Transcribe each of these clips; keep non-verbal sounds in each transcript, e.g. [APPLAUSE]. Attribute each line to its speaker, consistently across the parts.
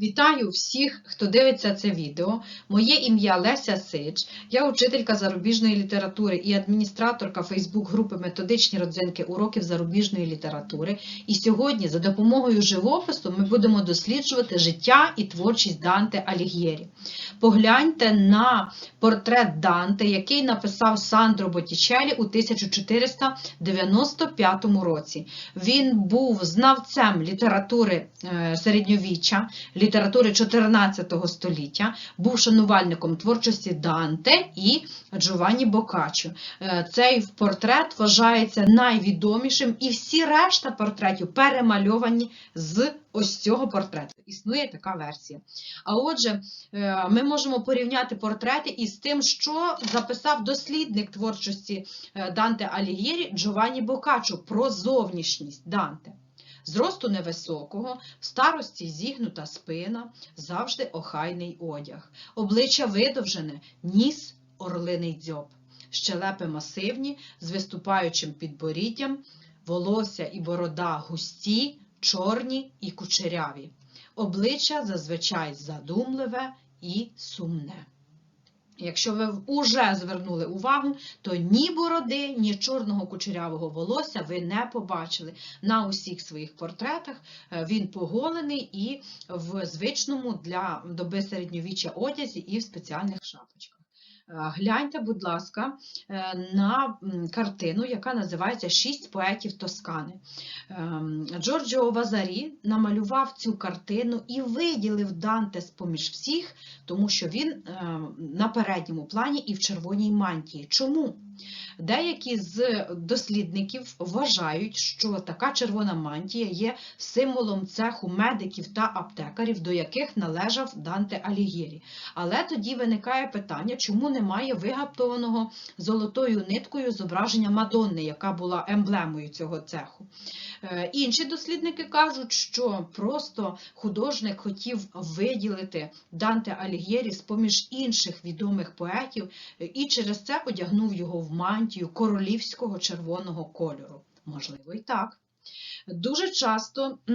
Speaker 1: Вітаю всіх, хто дивиться це відео. Моє ім'я Леся Сич. Я учителька зарубіжної літератури і адміністраторка Фейсбук-групи Методичні родзинки уроків зарубіжної літератури. І сьогодні за допомогою живопису ми будемо досліджувати життя і творчість Данте Алігєрі. Погляньте на портрет Данте, який написав Сандро Боттічелі у 1495 році. Він був знавцем літератури е, середньовіччя, літератури 14 століття, був шанувальником творчості Данте і Джованні Бокаччо. Е, Цей портрет вважається найвідомішим, і всі решта портретів перемальовані з ось цього портрету. Існує така версія. А отже, е, ми можемо порівняти портрети із тим, що записав дослідник творчості е, Данте Алігєрі Джованні Бокаччо про зовнішність Данте. Зросту невисокого, в старості зігнута спина, завжди охайний одяг, обличчя видовжене, ніс орлиний дзьоб, щелепи масивні з виступаючим підборіддям, волосся і борода густі, чорні і кучеряві. Обличчя зазвичай задумливе і сумне. Якщо ви вже звернули увагу, то ні бороди, ні чорного кучерявого волосся ви не побачили. На усіх своїх портретах е, він поголений і в звичному для доби середньовіччя одязі і в спеціальних шапочках. Е, Гляньте, будь ласка, е, на картину, яка називається Шість поетів Тоскани. Ем, Джорджіо Вазарі намалював цю картину і виділив Данте з-поміж всіх, тому що він ем, на передньому плані і в червоній мантії. Чому? Деякі з дослідників вважають, що така червона мантія є символом цеху медиків та аптекарів, до яких належав Данте Алігєрі. Але тоді виникає питання, чому немає вигаптованого золотою ниткою зображення Мадонни, яка була емблемою цього цеху. Е, Інші дослідники кажуть, що просто художник хотів виділити Данте Алігєрі з-поміж інших відомих поетів е, і через це одягнув його в мантію королівського червоного кольору. Можливо, і так. Дуже часто [CLEARS THROAT]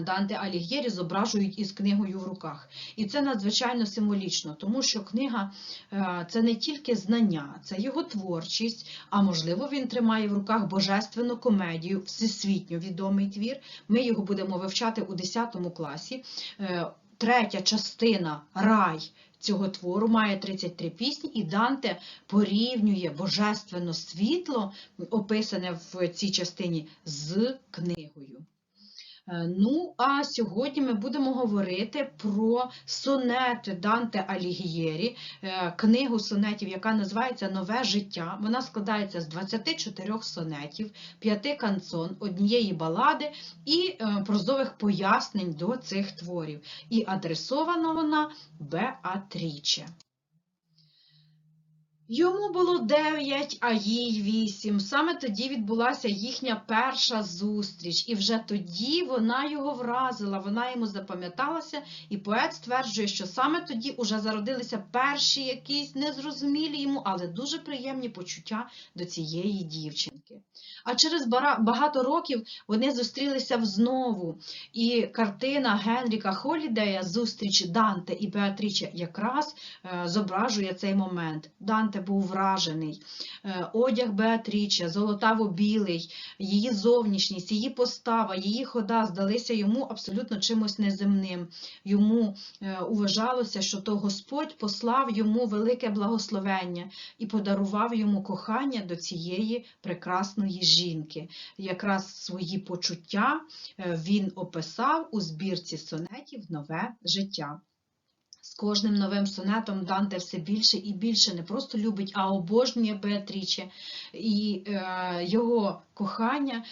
Speaker 1: Данте Алігєрі зображують із книгою в руках. І це надзвичайно символічно, тому що книга е, це не тільки знання, це його творчість, а можливо, він тримає в руках божественну комедію, всесвітньо відомий твір. Ми його будемо вивчати у 10 класі. Е, Третя частина рай цього твору має 33 пісні, і Данте порівнює божественне світло, описане в цій частині, з книгою. Е, Ну, а сьогодні ми будемо говорити про сонети Данте Алігієрі, е, книгу сонетів, яка називається Нове життя. Вона складається з 24 сонетів, 5 канцон, однієї балади і е, прозових пояснень до цих творів. І адресована вона Беатріче. Йому було 9, а їй 8. Саме тоді відбулася їхня перша зустріч, і вже тоді вона його вразила, вона йому запам'яталася, і поет стверджує, що саме тоді уже зародилися перші якісь незрозумілі йому, але дуже приємні почуття до цієї дівчинки. А через багато років вони зустрілися знову, і картина Генріка Холідея Зустріч Данте і Беатріче якраз е, зображує цей момент. Данте був вражений. Е, Одяг Беатріче, золотаво-білий, її зовнішність, її постава, її хода здалися йому абсолютно чимось неземним. Йому е, уважалося, що то Господь послав йому велике благословення і подарував йому кохання до цієї прекрасної жінки. Якраз свої почуття е, він описав у збірці сонетів Нове життя. Кожним новим сонетом Данте все більше і більше не просто любить, а обожнює Беатріче. І е, його кохання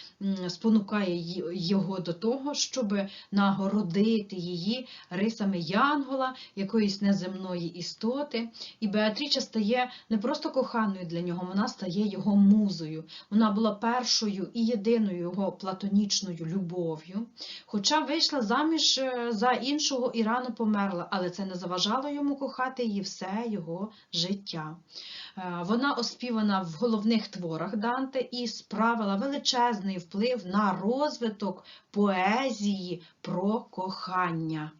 Speaker 1: спонукає його до того, щоб нагородити її рисами Янгола, якоїсь неземної істоти. І Беатріча стає не просто коханою для нього, вона стає його музою. Вона була першою і єдиною його платонічною любов'ю. Хоча вийшла заміж е, за іншого і рано померла, але це не заважало йому кохати її все його життя. Е, Вона оспівана в головних творах Данте і справила величезний вплив на розвиток поезії про кохання.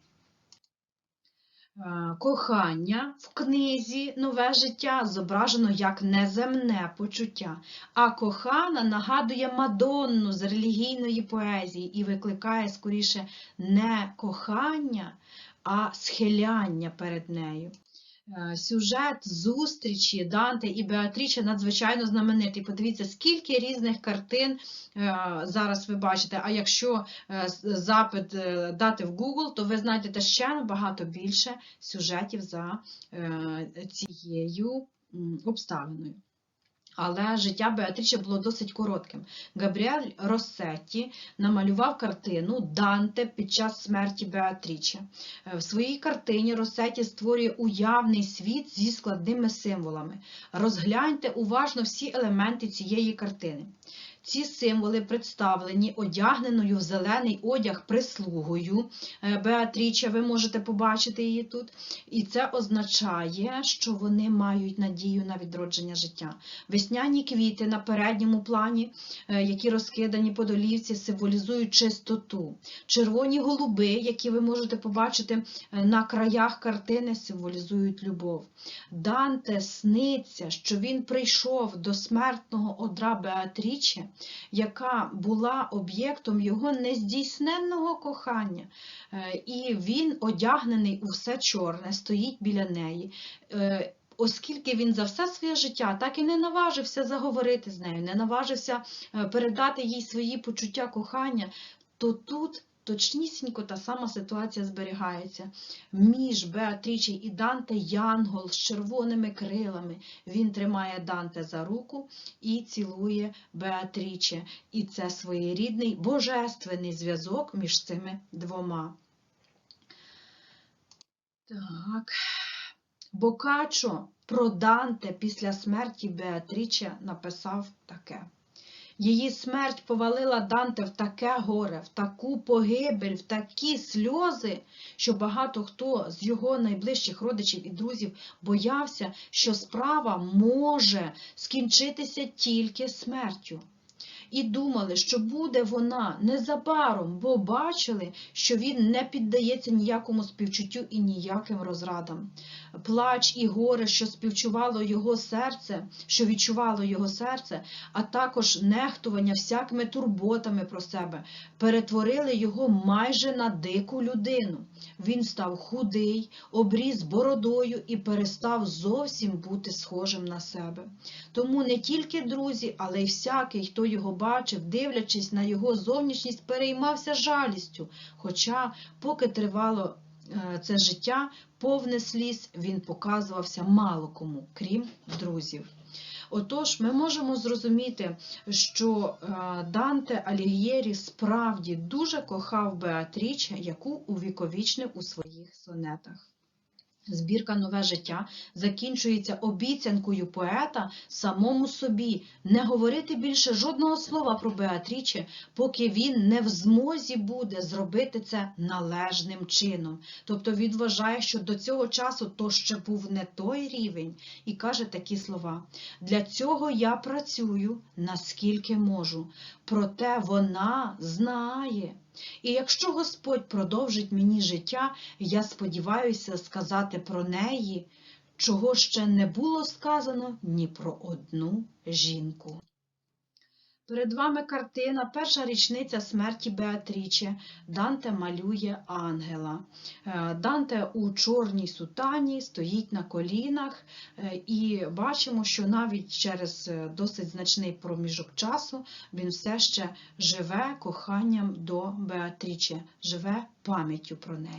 Speaker 1: Е, Кохання в книзі Нове життя зображено як неземне почуття, а кохана нагадує Мадонну з релігійної поезії і викликає скоріше не кохання, а схиляння перед нею. Е, Сюжет зустрічі Данте і Беатріче надзвичайно знаменитий. Подивіться, скільки різних картин е, зараз ви бачите. А якщо е, запит дати в Google, то ви знайдете ще набагато більше сюжетів за цією обставиною. Але життя Беатріче було досить коротким. Габріель Росетті намалював картину Данте під час смерті Беатріче. Е, В своїй картині Росетті створює уявний світ зі складними символами. Розгляньте уважно всі елементи цієї картини. Ці символи представлені одягненою в зелений одяг прислугою. Е, Беатріче, ви можете побачити її тут. І це означає, що вони мають надію на відродження життя. Весняні квіти на передньому плані, е, які розкидані по долівці, символізують чистоту. Червоні голуби, які ви можете побачити е, на краях картини, символізують любов. Данте сниться, що він прийшов до смертного одра Беатріче, яка була об'єктом його нездійсненного кохання. Е, І він, одягнений у все чорне, стоїть біля неї. Е, Оскільки він за все своє життя так і не наважився заговорити з нею, не наважився е, передати їй свої почуття кохання, то тут точнісінько та сама ситуація зберігається. Між Беатрічі і Данте Янгол з червоними крилами. Він тримає Данте за руку і цілує Беатріче. І це своєрідний божественний зв'язок між цими двома. Так. Бокаччо про Данте після смерті Беатріче написав таке. Її смерть повалила Данте в таке горе, в таку погибель, в такі сльози, що багато хто з його найближчих родичів і друзів боявся, що справа може скінчитися тільки смертю. І думали, що буде вона незабаром, бо бачили, що він не піддається ніякому співчуттю і ніяким розрадам. Плач і горе, що співчувало його серце, що відчувало його серце, а також нехтування всякими турботами про себе, перетворили його майже на дику людину. Він став худий, обріз бородою і перестав зовсім бути схожим на себе. Тому не тільки друзі, але й всякий, хто його бачив, дивлячись на його зовнішність, переймався жалістю. Хоча, поки тривало е, це життя, повне сліз, він показувався мало кому, крім друзів. Отож, ми можемо зрозуміти, що е, Данте Алігєрі справді дуже кохав Беатріче, яку увіковічнив у своїх сонетах. Збірка Нове життя закінчується обіцянкою поета самому собі не говорити більше жодного слова про Беатріче, поки він не в змозі буде зробити це належним чином. Тобто він вважає, що до цього часу то ще був не той рівень, і каже такі слова: Для цього я працюю наскільки можу, проте вона знає. І якщо Господь продовжить мені життя, я сподіваюся сказати про неї, чого ще не було сказано ні про одну жінку. Перед вами картина, перша річниця смерті Беатріче. Данте малює ангела. Е, Данте у чорній сутані стоїть на колінах, е, і бачимо, що навіть через е, досить значний проміжок часу він все ще живе коханням до Беатріче, живе пам'яттю про неї.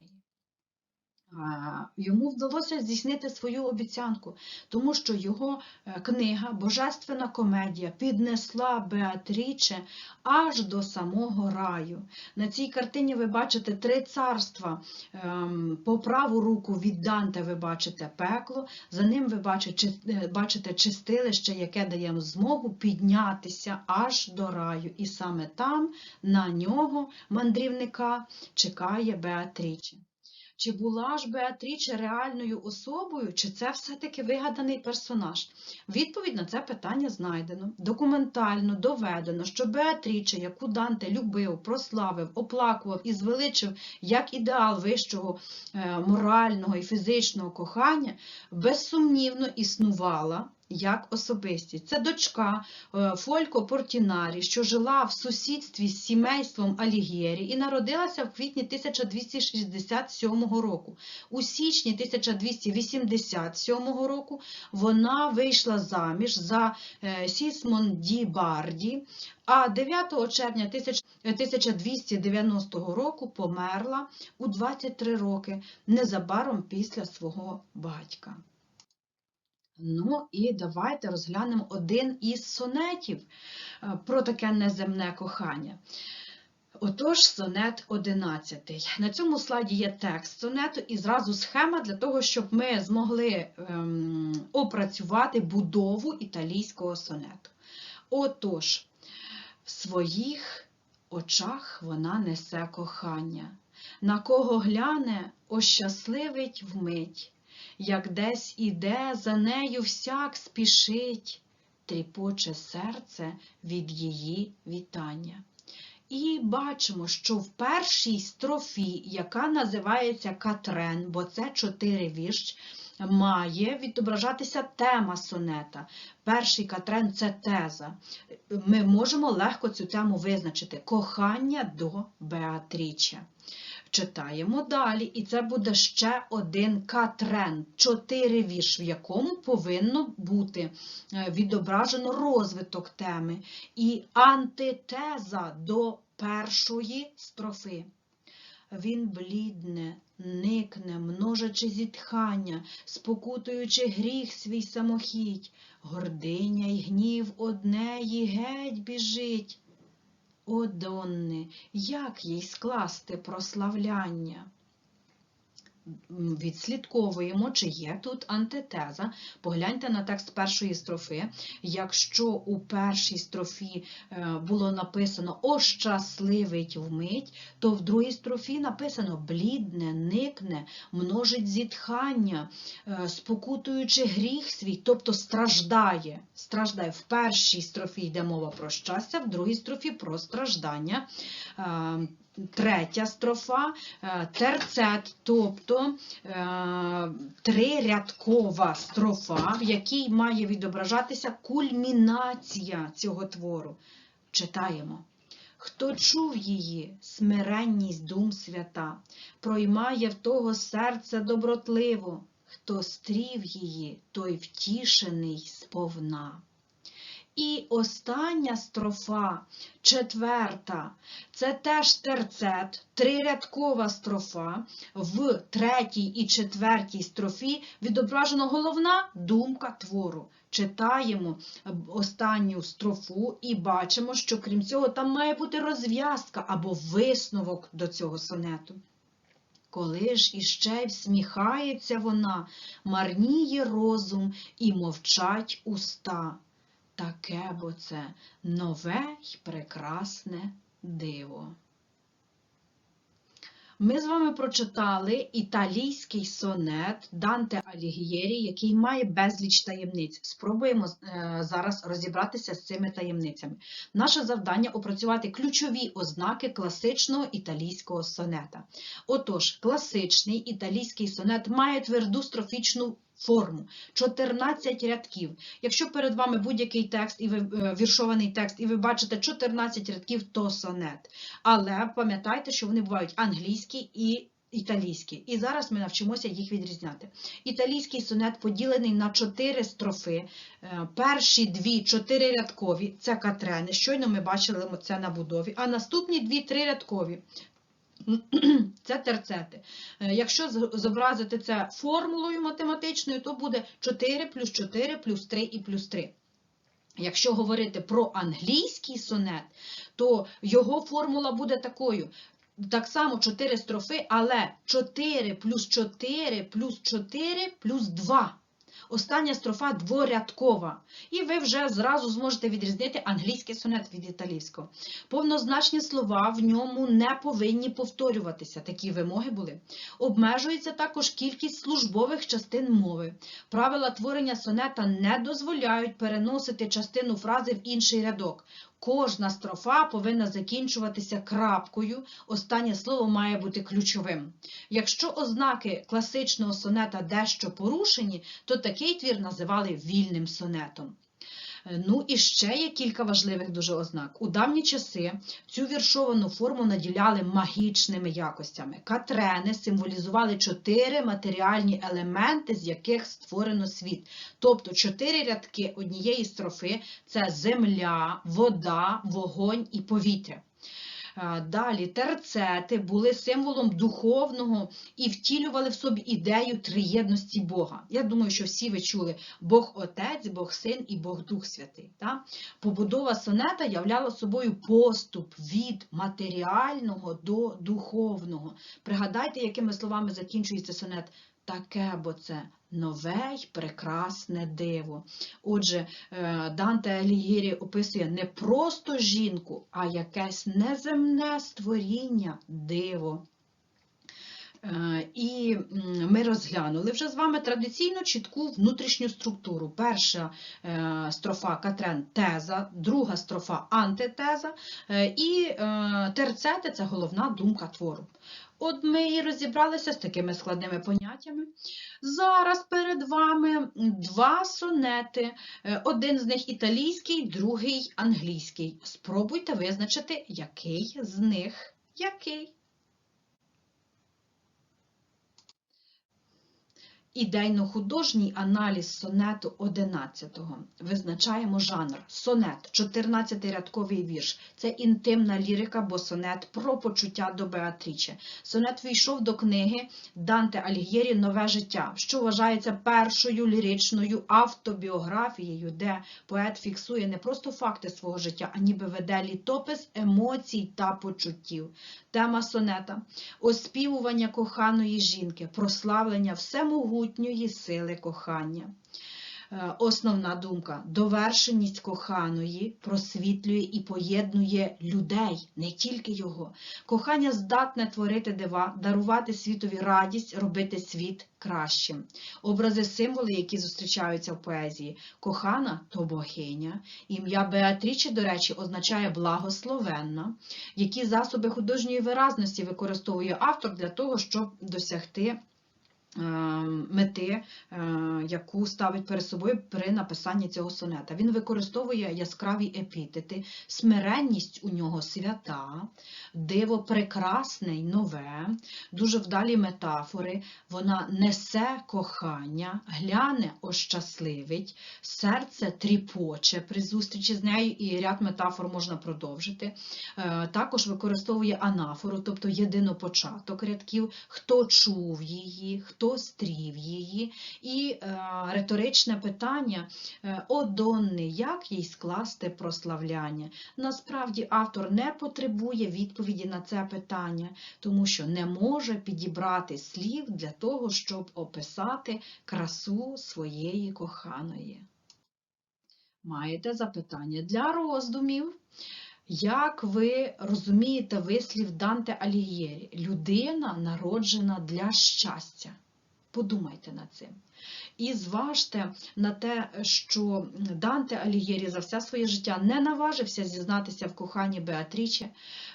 Speaker 1: Йому вдалося здійснити свою обіцянку, тому що його е, книга Божественна комедія піднесла Беатріче аж до самого раю. На цій картині ви бачите три царства. Ем, По праву руку від Данте ви бачите пекло, за ним ви бачите, е, чистилище, яке дає змогу піднятися аж до раю. І саме там на нього, мандрівника, чекає Беатріче. Чи була ж Беатріче реальною особою, чи це все-таки вигаданий персонаж? Відповідь на це питання знайдено. Документально доведено, що Беатріче, яку Данте любив, прославив, оплакував і звеличив як ідеал вищого е, морального і фізичного кохання, безсумнівно існувала як особистість. Це дочка е, Фолько Портінарі, що жила в сусідстві з сімейством Алігєрі і народилася в квітні 1267 року. У січні 1287 року вона вийшла заміж за е, Сісмонді Барді, а 9 червня 1290 року померла у 23 роки, незабаром після свого батька. Ну і давайте розглянемо один із сонетів е, про таке неземне кохання. Отож, сонет 11. На цьому слайді є текст сонету і зразу схема для того, щоб ми змогли ем, опрацювати будову італійського сонету. Отож, в своїх очах вона несе кохання. На кого гляне, ощасливить вмить, як десь іде, за нею всяк спішить, тріпоче серце від її вітання. І бачимо, що в першій строфі, яка називається Катрен, бо це чотири вірш, має відображатися тема сонета. Перший Катрен це теза. Ми можемо легко цю тему визначити кохання до Беатріче. Читаємо далі, і це буде ще один катрен, чотири вірш, в якому повинно бути е, відображено розвиток теми і антитеза до першої строфи. Він блідне, никне, множачи зітхання, спокутуючи гріх свій самохідь, гординя й гнів однеї геть біжить. О, Донне, як їй скласти прославляння? Відслідковуємо, чи є тут антитеза. Погляньте на текст першої строфи. Якщо у першій строфі е, було написано «ощасливить вмить», то в другій строфі написано блідне, никне, множить зітхання, е, спокутуючи гріх свій, тобто страждає. Страждає. В першій строфі йде мова про щастя, в другій строфі про страждання. Третя строфа е, терцет, тобто е, трирядкова строфа, в якій має відображатися кульмінація цього твору. Читаємо. Хто чув її, смиренність дум свята, проймає в того серце добротливо, хто стрів її, той втішений сповна. І остання строфа, четверта, це теж терцет, трирядкова строфа. В третій і четвертій строфі відображена головна думка твору. Читаємо останню строфу і бачимо, що крім цього там має бути розв'язка або висновок до цього сонету. Коли ж іще всміхається вона, марніє розум і мовчать уста. Таке бо це нове й прекрасне диво. Ми з вами прочитали італійський сонет Данте Алігієрі, який має безліч таємниць. Спробуємо е, зараз розібратися з цими таємницями. Наше завдання опрацювати ключові ознаки класичного італійського сонета. Отож, класичний італійський сонет має тверду строфічну форму 14 рядків. Якщо перед вами будь-який текст і ви е, віршований текст, і ви бачите 14 рядків, то сонет. Але пам'ятайте, що вони бувають англійські і італійські. І зараз ми навчимося їх відрізняти. Італійський сонет поділений на 4 строфи. Е, Перші дві чотирирядкові це катрени. Щойно ми бачили це на будові, а наступні дві трирядкові. [CLEARS THROAT] Це терцети. Е, Якщо зобразити це формулою математичною, то буде 4 плюс 4 плюс 3 і плюс 3. Якщо говорити про англійський сонет, то його формула буде такою. Так само 4 строфи, але 4 плюс 4 плюс 4 плюс 2. Остання строфа дворядкова. І ви вже зразу зможете відрізнити англійський сонет від італійського. Повнозначні слова в ньому не повинні повторюватися. Такі вимоги були. Обмежується також кількість службових частин мови. Правила творення сонета не дозволяють переносити частину фрази в інший рядок. Кожна строфа повинна закінчуватися крапкою. Останнє слово має бути ключовим. Якщо ознаки класичного сонета дещо порушені, то такий твір називали вільним сонетом. Е, Ну і ще є кілька важливих дуже ознак. У давні часи цю віршовану форму наділяли магічними якостями. Катрени символізували чотири матеріальні елементи, з яких створено світ. Тобто чотири рядки однієї строфи це земля, вода, вогонь і повітря. Далі терцети були символом духовного і втілювали в собі ідею триєдності Бога. Я думаю, що всі ви чули Бог Отець, Бог Син і Бог Дух Святий. Так? Побудова сонета являла собою поступ від матеріального до духовного. Пригадайте, якими словами закінчується сонет. Таке, бо це нове й прекрасне диво. Отже, е, Данте Алігірі описує не просто жінку, а якесь неземне створіння, диво. Е, І ми розглянули вже з вами традиційно чітку внутрішню структуру. Перша е, строфа Катрен теза, друга строфа антитеза, і терцети це головна думка твору. От ми і розібралися з такими складними поняттями. Зараз перед вами два сонети. Е, Один з них італійський, другий англійський. Спробуйте визначити, який з них який. Ідейно-художній аналіз сонету 11-го. Визначаємо жанр. Сонет, 14-рядковий вірш. Це інтимна лірика, бо сонет про почуття до Беатріче. Сонет війшов до книги Данте Альгєрі Нове життя, що вважається першою ліричною автобіографією, де поет фіксує не просто факти свого життя, а ніби веде літопис емоцій та почуттів. Тема сонета оспівування коханої жінки, прославлення всемогутньої сили кохання. Е, Основна думка довершеність коханої просвітлює і поєднує людей, не тільки його. Кохання здатне творити дива, дарувати світові радість, робити світ кращим. Образи символи, які зустрічаються в поезії. Кохана то богиня. Ім'я Беатрічі, до речі, означає благословенна. Які засоби художньої виразності використовує автор для того, щоб досягти мети, е, яку ставить перед собою при написанні цього сонета. Він використовує яскраві епітети, смиренність у нього свята, диво прекрасне й нове, дуже вдалі метафори. Вона несе кохання, гляне ощасливить, серце тріпоче при зустрічі з нею, і ряд метафор можна продовжити. Е, Також використовує анафору, тобто єдинопочаток рядків, хто чув її, хто стрів її, і е, риторичне питання е, «О, Донни, як їй скласти прославляння? Насправді автор не потребує відповіді на це питання, тому що не може підібрати слів для того, щоб описати красу своєї коханої. Маєте запитання для роздумів? Як ви розумієте вислів Данте Алігєрі? Людина народжена для щастя. Подумайте над цим. І зважте на те, що Данте Алігєрі за все своє життя не наважився зізнатися в коханні Беатріче.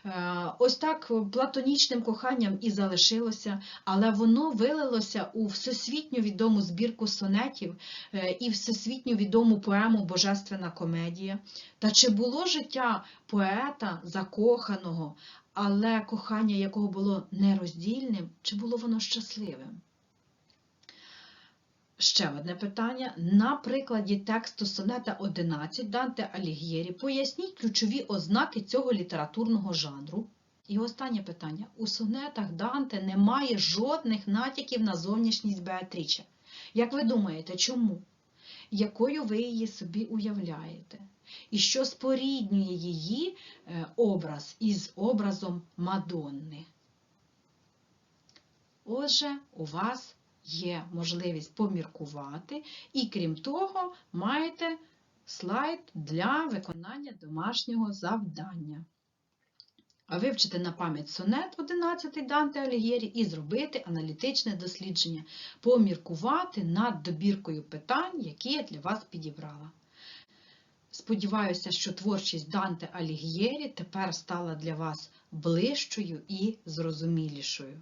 Speaker 1: Е, Ось так платонічним коханням і залишилося, але воно вилилося у всесвітньо відому збірку сонетів е, і всесвітньо відому поему Божественна комедія. Та чи було життя поета закоханого, але кохання якого було нероздільним, чи було воно щасливим? Ще одне питання. На прикладі тексту сонета 11 Данте Алігєрі поясніть ключові ознаки цього літературного жанру. І останнє питання. У сонетах Данте немає жодних натяків на зовнішність Беатріче. Як ви думаєте, чому? Якою ви її собі уявляєте? І що споріднює її е, образ із образом Мадонни? Отже, у вас є можливість поміркувати, і крім того, маєте слайд для виконання домашнього завдання. А вивчити на пам'ять сонет 11 Данте Алігєрі і зробити аналітичне дослідження, поміркувати над добіркою питань, які я для вас підібрала. Сподіваюся, що творчість Данте Алігєрі тепер стала для вас ближчою і зрозумілішою.